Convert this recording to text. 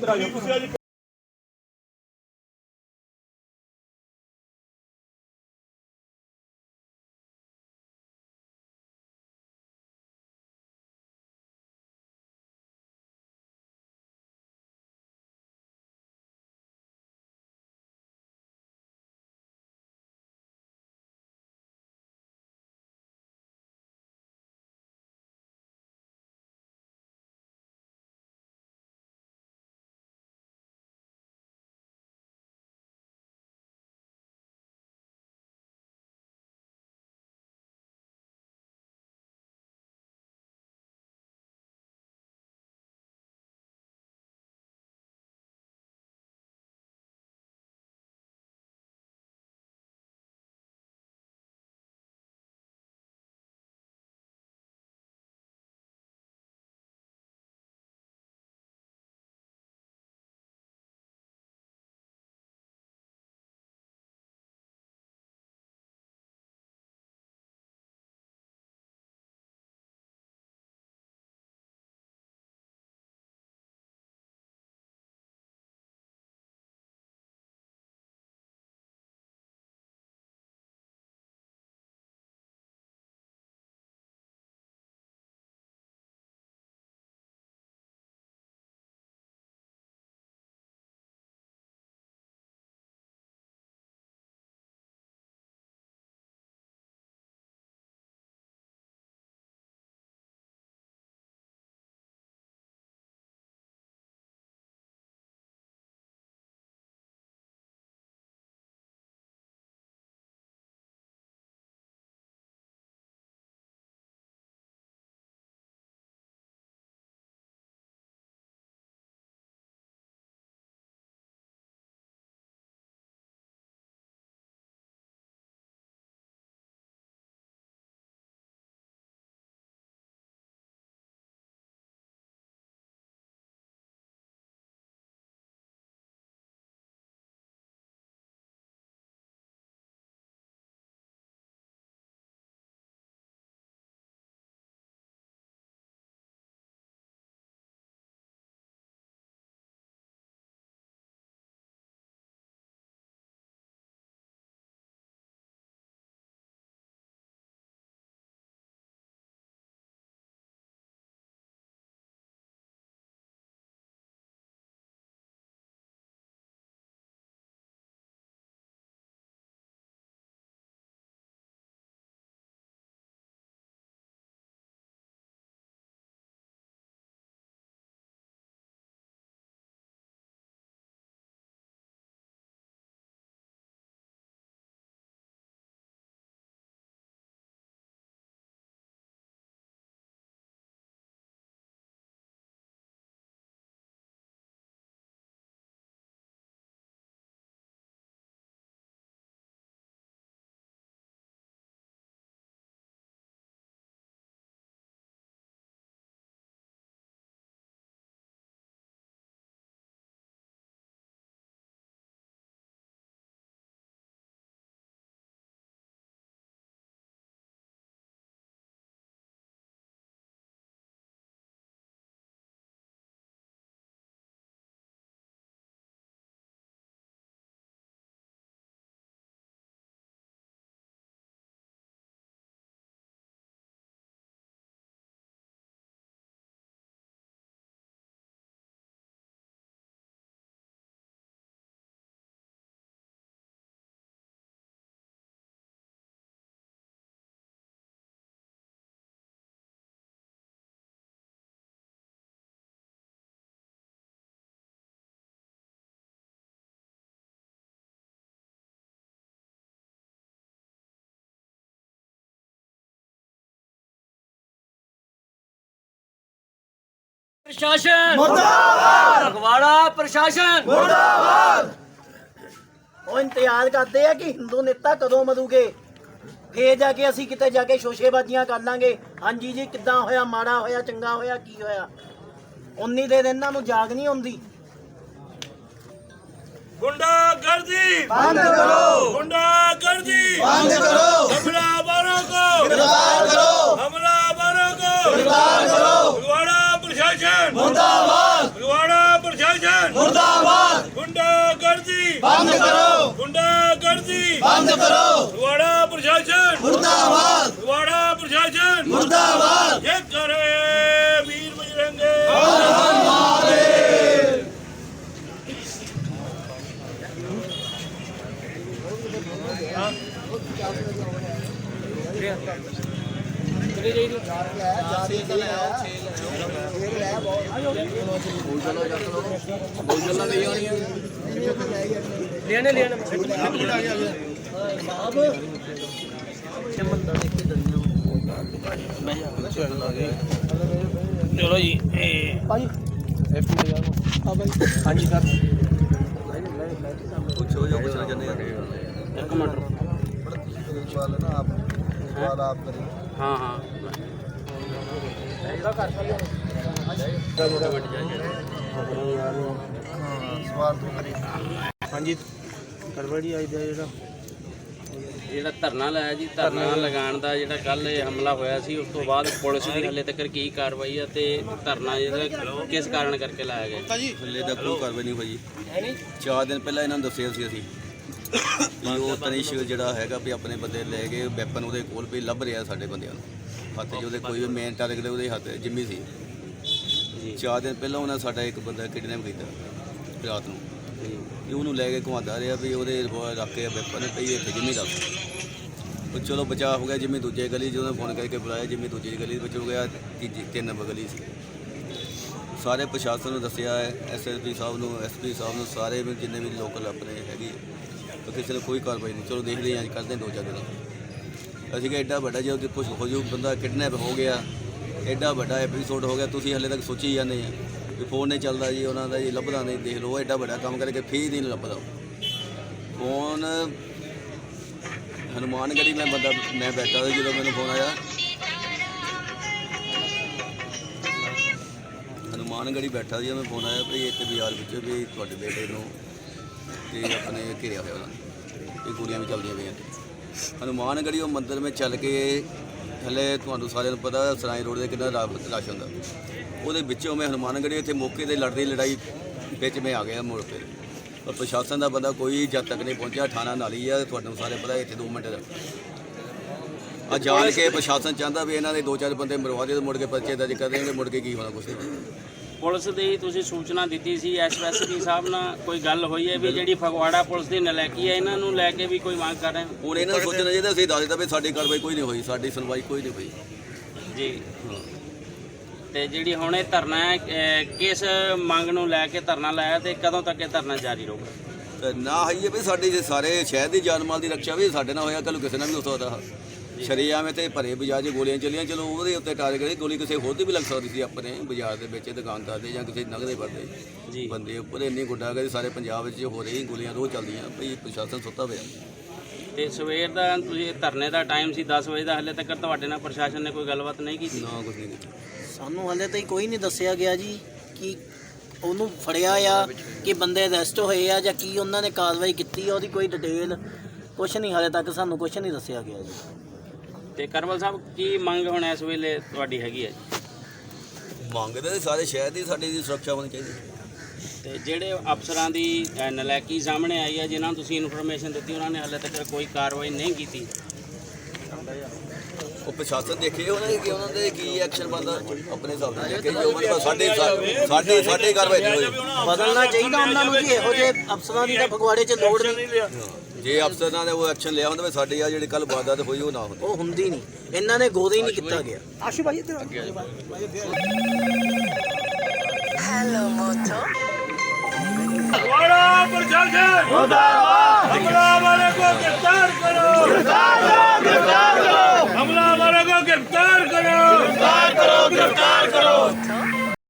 contrário. ਪ੍ਰਸ਼ਾਸਨ। ਮੁਰਦਾਬਾਦ! ਫਗਵਾੜਾ ਪ੍ਰਸ਼ਾਸਨ। ਮੁਰਦਾਬਾਦ! ਉਹ ਇੰਤਜ਼ਾਰ ਕਰਦੇ ਆ ਕਿ ਹਿੰਦੂ ਨੇਤਾ ਕਦੋਂ ਮਰੂਗੇ? ਫੇਰ ਜਾ ਕੇ ਅਸੀਂ ਕਿਤੇ ਜਾ ਕੇ ਸ਼ੋਸ਼ੇਬਾਜ਼ੀਆਂ ਕਰ ਲਾਂਗੇ। ਹਾਂਜੀ ਜੀ ਕਿੱਦਾਂ ਹੋਇਆ? ਮਾੜਾ ਹੋਇਆ ਚੰਗਾ ਹੋਇਆ? ਕੀ ਹੋਇਆ? ਉਨੀ ਦੇ ਦਿਨ ਇਹਨਾਂ ਨੂੰ ਜਾਗ ਨਹੀਂ ਹੁੰਦੀ। ਗੁੰਡਾਗਰਦੀ! ਬੰਦ ਕਰੋ! ਗੁੰਡਾਗਰਦੀ! ਬੰਦ ਕਰੋ! ਹਮਲਾਵਰਾਂ ਕੋ! ਗ੍ਰਿਫਤਾਰ ਕਰੋ! ਹਮਲਾਵਰਾਂ ਕੋ! ਗ੍ਰਿਫਤਾਰ ਬੰਦ ਕਰੋ। ਗੁੰਡਾਗਰਦੀ। ਬੰਦ ਕਰੋ। ਫਗਵਾੜਾ ਪ੍ਰਸ਼ਾਸਨ। ਮੁਰਦਾਬਾਦ। ਫਗਵਾੜਾ ਪ੍ਰਸ਼ਾਸਨ। ਮੁਰਦਾਬਾਦ। चलो जी हाँ एफ़ जी सर कुछ हो। जाओ कुछ ना करने एक मिनट सवाल है ना आप सवाल आप करें हाँ हाँ पूरा कर सकते ਕਰੀ ਹਾਂ ਹਾਂ ਸਵਾਲ ਤੂੰ ਕਰੀ ਹਾਂਜੀ ਕਰਵਾ ਜੀ ਅੱਜ ਦਾ ਜਿਹੜਾ। ਜਿਹੜਾ ਧਰਨਾ ਲਾਇਆ ਜੀ ਧਰਨਾ ਲਗਾਉਣ ਦਾ ਜਿਹੜਾ ਕੱਲ ਇਹ ਹਮਲਾ ਹੋਇਆ ਸੀ ਉਸ ਤੋਂ ਬਾਅਦ ਪੁਲਿਸ ਦੀ ਹਲੇ ਤੱਕ ਕੀ ਕਾਰਵਾਈ ਆ ਤੇ ਧਰਨਾ ਜਿਹੜਾ ਕਿਸ ਕਾਰਨ ਕਰਕੇ ਲਾਇਆ ਗਿਆ? ਹਲੇ ਦਾ ਕੋਈ ਕਾਰਵਾਈ ਨਹੀਂ ਹੋਈ। ਚਾਰ ਦਿਨ ਪਹਿਲਾਂ ਇਹਨਾਂ ਨੂੰ ਦੱਸਿਆ ਸੀ ਅਸੀਂ ਵੀ ਉਹ ਤਨਿਸ਼ ਜਿਹੜਾ ਹੈਗਾ ਵੀ ਆਪਣੇ ਬੰਦੇ ਲੈ ਕੇ ਵੈਪਨ ਉਹਦੇ ਕੋਲ ਵੀ ਲੱਭ ਰਿਹਾ ਸਾਡੇ ਬੰਦਿਆਂ ਨੂੰ। ਹੱਥ 'ਚ ਉਹਦੇ ਕੋਈ ਵੀ ਮੇਨ ਟਾਰਗੇਟ ਉਹਦੇ ਹੱਥ ਜਿੰਮੀ ਸੀ। ਚਾਰ ਦਿਨ ਪਹਿਲਾਂ ਉਹਨਾਂ ਸਾਡਾ ਇੱਕ ਬੰਦਾ ਕਿਡਨੈਪ ਕੀਤਾ ਰਾਤ ਨੂੰ। ਵੀ ਉਹਨੂੰ ਲੈ ਕੇ ਘੁਮਾਉਂਦਾ ਰਿਹਾ ਵੀ ਉਹਦੇ ਰੱਖ ਕੇ ਵੈਪਨ ਪਈ ਇੱਥੇ ਜਿੰਮੀ ਦਾ। ਉਹ ਚਲੋ ਬਚਾਅ ਹੋ ਗਿਆ ਜਿੰਮੀ ਦੂਜੇ ਗਲੀ ਉਹਨੇ ਫੋਨ ਕਰਕੇ ਬੁਲਾਇਆ ਜਿੰਮੀ ਦੂਜੀ ਗਲੀ ਵਿੱਚ ਹੋ ਗਿਆ ਤੀਜੀ ਤਿੰਨ ਨੰਬਰ ਗਲੀ ਸੀ ਸਾਰੇ ਪ੍ਰਸ਼ਾਸਨ ਨੂੰ ਦੱਸਿਆ ਹੈ ਐਸਐਸਪੀ ਸਾਹਿਬ ਨੂੰ ਐਸਪੀ ਸਾਹਿਬ ਨੂੰ ਸਾਰੇ ਵੀ ਜਿੰਨੇ ਵੀ ਲੋਕਲ ਆਪਣੇ ਹੈਗੇ ਤਾਂ ਕਿਸੇ ਨੇ ਕੋਈ ਕਾਰਵਾਈ ਨਹੀਂ ਚਲੋ ਦੇਖਦੇ ਹਾਂ ਅੱਜ ਕਰਦੇ ਦੋ ਚਾਰ ਦਿਨ ਅਸੀਂ ਕਿ ਐਡਾ ਵੱਡਾ ਜੇ ਕੁਝ ਹੋ ਜੂ ਬੰਦਾ ਕਿਡਨੈਪ ਹੋ ਗਿਆ ਐਡਾ ਵੱਡਾ ਐਪੀਸੋਡ ਹੋ ਗਿਆ, ਤੁਸੀਂ ਹਲੇ ਤੱਕ ਸੋਚੀ ਜਾਂਦੇ ਆ ਵੀ ਫੋਨ ਨਹੀਂ ਚੱਲਦਾ ਜੀ, ਉਹਨਾਂ ਦਾ ਜੀ ਲੱਭਦਾ ਨਹੀਂ, ਦੇਖ ਲਓ ਐਡਾ ਵੱਡਾ ਕੰਮ ਕਰਕੇ ਫੇਰ ਨਹੀਂ ਲੱਭਦਾ। ਫੋਨ ਹਨੂਮਾਨਗੜੀ ਮੈਂ ਬੰਦਾ, ਮੈਂ ਬੈਠਾ ਸੀ ਜਦੋਂ ਮੈਨੂੰ ਫੋਨ ਆਇਆ। ਹਨੂਮਾਨਗੜੀ ਬੈਠਾ ਸੀ ਮੈਂ ਫੋਨ ਆਇਆ ਵੀ ਇੱਥੇ ਬਾਜ਼ਾਰ ਵਿੱਚ ਵੀ ਤੁਹਾਡੇ ਬੇਟੇ ਨੂੰ ਤੇ ਆਪਣੇ ਘੇਰਿਆ ਹੋਇਆ। ਉਹਨਾਂ ਨੇ ਇਹ ਗੋਲੀਆਂ ਵੀ ਚੱਲਦੀਆਂ ਪਈਆਂ। ਹਨੂਮਾਨਗੜੀ ਉਹ ਮੰਦਿਰ ਵਿੱਚ ਚੱਲ ਕੇ ਹਲੇ ਤੁਹਾਨੂੰ ਸਾਰਿਆਂ ਨੂੰ ਪਤਾ, ਸਰਾਈ ਰੋਡ ਦੇ ਕਿੰਨਾ ਰਾ- ਰਸ਼ ਹੁੰਦਾ। ਉਹਦੇ ਵਿੱਚੋਂ ਮੈਂ ਹਨੂਮਾਨਗੜੀ ਇੱਥੇ ਮੌਕੇ ਤੇ ਲੜਦੀ ਲੜਾਈ ਵਿੱਚ ਮੈਂ ਆ ਗਿਆ ਮੋੜ ਤੇ ਪਰ ਪ੍ਰਸ਼ਾਸਨ ਦਾ ਬੰਦਾ ਕੋਈ ਜਦ ਤੱਕ ਨਹੀਂ ਪਹੁੰਚਿਆ, ਥਾਣਾ ਹੀ ਆ, ਤੁਹਾਨੂੰ ਸਾਰੇ ਪਤਾ, ਇੱਥੇ 2 ਮਿੰਟ ਦਾ ਆ ਜਾਣ ਕੇ ਪ੍ਰਸ਼ਾਸਨ ਚਾਹੁੰਦਾ ਵੀ ਇਹਨਾਂ ਦੇ ਦੋ ਚਾਰ ਬੰਦੇ ਮਰਵਾ ਦੇ ਤੇ ਮੁੜ ਕੇ ਪਰਚੇ ਦਰਜ ਕਰ ਦੇਣਗੇ, ਮੁੜ ਕੇ ਕੀ ਹੋਣਾ ਕੁਛ ਨਹੀਂ। ਪੁਲਿਸ ਦੀ ਤੁਸੀਂ ਸੂਚਨਾ ਦਿੱਤੀ ਸੀ ਐਸਐਸਪੀ ਸਾਹਿਬ ਨਾਲ ਕੋਈ ਗੱਲ ਹੋਈ ਹੈ ਵੀ ਜਿਹੜੀ ਫਗਵਾੜਾ ਪੁਲਿਸ ਦੀ ਨਲਾਇਕੀ ਹੈ ਇਹਨਾਂ ਨੂੰ ਲੈ ਕੇ ਵੀ ਕੋਈ ਮੰਗ ਕਰ ਰਹੇ ਹੋ? ਹੁਣ ਇਹਨਾਂ ਨੂੰ ਸੋਚਣਾ ਚਾਹੀਦਾ ਅਸੀਂ ਦੱਸ ਦਿੱਤਾ ਵੀ ਸਾਡੀ ਕਾਰਵਾਈ ਕੋਈ ਨਹੀਂ ਹੋਈ ਸਾਡੀ ਸੁਣਵਾਈ ਕੋਈ ਨਹੀਂ ਹੋਈ। ਜੀ। ਤੇ ਜਿਹੜੀ ਹੁਣ ਇਹ ਧਰਨਾ ਹੈ ਅਹ, ਕਿਸ ਮੰਗ ਨੂੰ ਲੈ ਕੇ ਧਰਨਾ ਲਾਇਆ ਤੇ ਕਦੋਂ ਤੱਕ ਇਹ ਧਰਨਾ ਜਾਰੀ ਰਹੂਗਾ? ਤੇ ਨਾ ਹੈ ਵੀ ਸਾਡੀ ਜੇ ਸਾਰੇ ਸ਼ਹਿਰ ਦੀ ਜਾਨ ਮਾਲ ਦੀ ਰੱਖਿਆ ਵੀ ਸਾਡੇ ਨਾਲ ਹੋਇਆ ਕੱਲ ਕਿਸੇ ਨਾਲ ਵੀ ਹੋ ਸਕਦਾ। ਸ਼ਰੀਆਮ ਤੇ ਭਰੇ ਬਾਜ਼ਾਰ 'ਚ ਗੋਲੀਆਂ ਚੱਲੀਆਂ ਚਲੋ ਉਹਦੇ ਉੱਤੇ ਟਾਰਗੇਟ ਗੋਲੀ ਕਿਸੇ ਹੋਰ ਦੀ ਵੀ ਲੱਗ ਸਕਦੀ ਸੀ ਆਪਣੇ ਬਾਜ਼ਾਰ ਦੇ ਵਿੱਚ ਦੁਕਾਨਦਾਰ ਦੇ ਜਾਂ ਕਿਸੇ ਨਗਦੇ ਵਰਦੇ ਜੀ। ਬੰਦੇ ਉੱਪਰ। ਇੰਨੀ ਗੁੱਡਾਗਰਦੀ ਸਾਰੇ ਪੰਜਾਬ ਵਿੱਚ ਹੋ ਰਹੀ ਗੋਲੀਆਂ ਰੋਜ਼ ਚੱਲਦੀਆਂ ਭਈ ਪ੍ਰਸ਼ਾਸਨ ਸੁੱਤਾ ਪਿਆ। ਤੇ ਸਵੇਰ ਦਾ ਤੁਸੀਂ ਧਰਨੇ ਦਾ ਟਾਈਮ ਸੀ 10 ਵਜੇ ਦਾ ਹਲੇ ਤੱਕ ਤੁਹਾਡੇ ਨਾਲ ਪ੍ਰਸ਼ਾਸਨ ਨੇ ਕੋਈ ਗੱਲਬਾਤ ਨਹੀਂ ਕੀਤੀ? ਨਾ ਕੁਝ ਨਹੀਂ ਕੀਤਾ। ਸਾਨੂੰ ਹਲੇ ਤਾਈਂ ਕੋਈ ਨਹੀਂ ਦੱਸਿਆ ਗਿਆ ਜੀ ਕਿ ਉਹਨੂੰ ਫੜਿਆ ਆ ਕਿ ਬੰਦੇ ਅਰੈਸਟ ਹੋਏ ਆ ਜਾਂ ਕੀ ਉਹਨਾਂ ਨੇ ਕਾਰਵਾਈ ਕੀਤੀ ਆ ਉਹਦੀ ਕੋਈ ਡਿਟੇਲ ਕੁਛ ਨਹੀਂ ਹਲੇ ਤੱਕ ਸਾਨੂੰ ਕੁਛ ਨਹੀਂ ਦੱਸਿਆ ਗਿਆ ਜੀ। ਤੇ ਕਰਵਲ ਸਾਹਿਬ ਕੀ ਮੰਗ ਹੁਣ ਇਸ ਵੇਲੇ ਤੁਹਾਡੀ ਹੈਗੀ ਹੈ ਜੀ? ਮੰਗਦੇ ਤਾਂ ਸਾਰੇ ਸ਼ਹਿਰ ਦੀ ਸਾਡੀ ਦੀ ਸੁਰੱਖਿਆ ਹੋਣੀ ਚਾਹੀਦੀ। ਤੇ ਜਿਹੜੇ ਅਫਸਰਾਂ ਦੀ ਨਲਾਇਕੀ ਸਾਹਮਣੇ ਆਈ ਹੈ ਜਿਨ੍ਹਾਂ ਨੂੰ ਤੁਸੀਂ ਇਨਫੋਰਮੇਸ਼ਨ ਦਿੱਤੀ ਉਹਨਾਂ ਨੇ ਹਾਲੇ ਤੱਕ ਕੋਈ ਕਾਰਵਾਈ ਨਹੀਂ ਕੀਤੀ। ਉਹ ਪ੍ਰਸ਼ਾਸਨ ਦੇਖੇ ਉਹਨਾਂ ਦੇ ਕਿ ਉਹਨਾਂ ਦੇ ਕੀ ਐਕਸ਼ਨ ਬਣਦਾ ਆਪਣੇ ਹਿਸਾਬ ਨਾਲ ਦੇਖੇ ਜੋ ਮਤਲਬ ਸਾਡੇ ਸਾਡੇ ਸਾਡੇ ਕਾਰਵਾਈ ਨਹੀਂ ਹੋਈ। ਬਦਲਣਾ ਚਾਹੀਦਾ ਉਹਨਾਂ ਨੂੰ ਜੀ ਇਹੋ ਜਿਹੇ ਅਫਸਰਾਂ ਦੀ ਤਾਂ ਫਗਵਾੜੇ 'ਚ ਲੋੜ ਨਹੀਂ। ਜੇ ਅਫਸਰਾਂ ਨੇ ਉਹ ਐਕਸ਼ਨ ਲਿਆ ਹੁੰਦਾ ਵੀ ਸਾਡੇ ਆ ਜਿਹੜੇ ਕੱਲ ਵਾਰਦਾਤ ਹੋਈ ਉਹ ਨਾ ਹੁੰਦੀ। ਉਹ ਹੁੰਦੀ ਨਹੀਂ। ਇਹਨਾਂ ਨੇ ਗੋਦ ਹੀ ਨਹੀਂ ਕੀਤਾ ਗਿਆ। ਆਸ਼ੂ ਭਾਈ ਇੱਧਰ ਹੈਲੋ ਮੋਟੋ ਵਾੜਾ ਪ੍ਰਸ਼ਾਸਨ ਮੁਰਦਾਬਾਦ ਹਮਲਾ ਵਾਲੇ ਕੋ ਗ੍ਰਿਫਤਾਰ ਕਰੋ ਮੁਰਦਾਬਾਦ ਮੁਰਦਾਬਾਦ ਹਮਲਾ ਵਾਲੇ ਕੋ ਗ੍ਰਿਫਤਾਰ ਕਰੋ। ਮੁਰਦਾਬਾਦ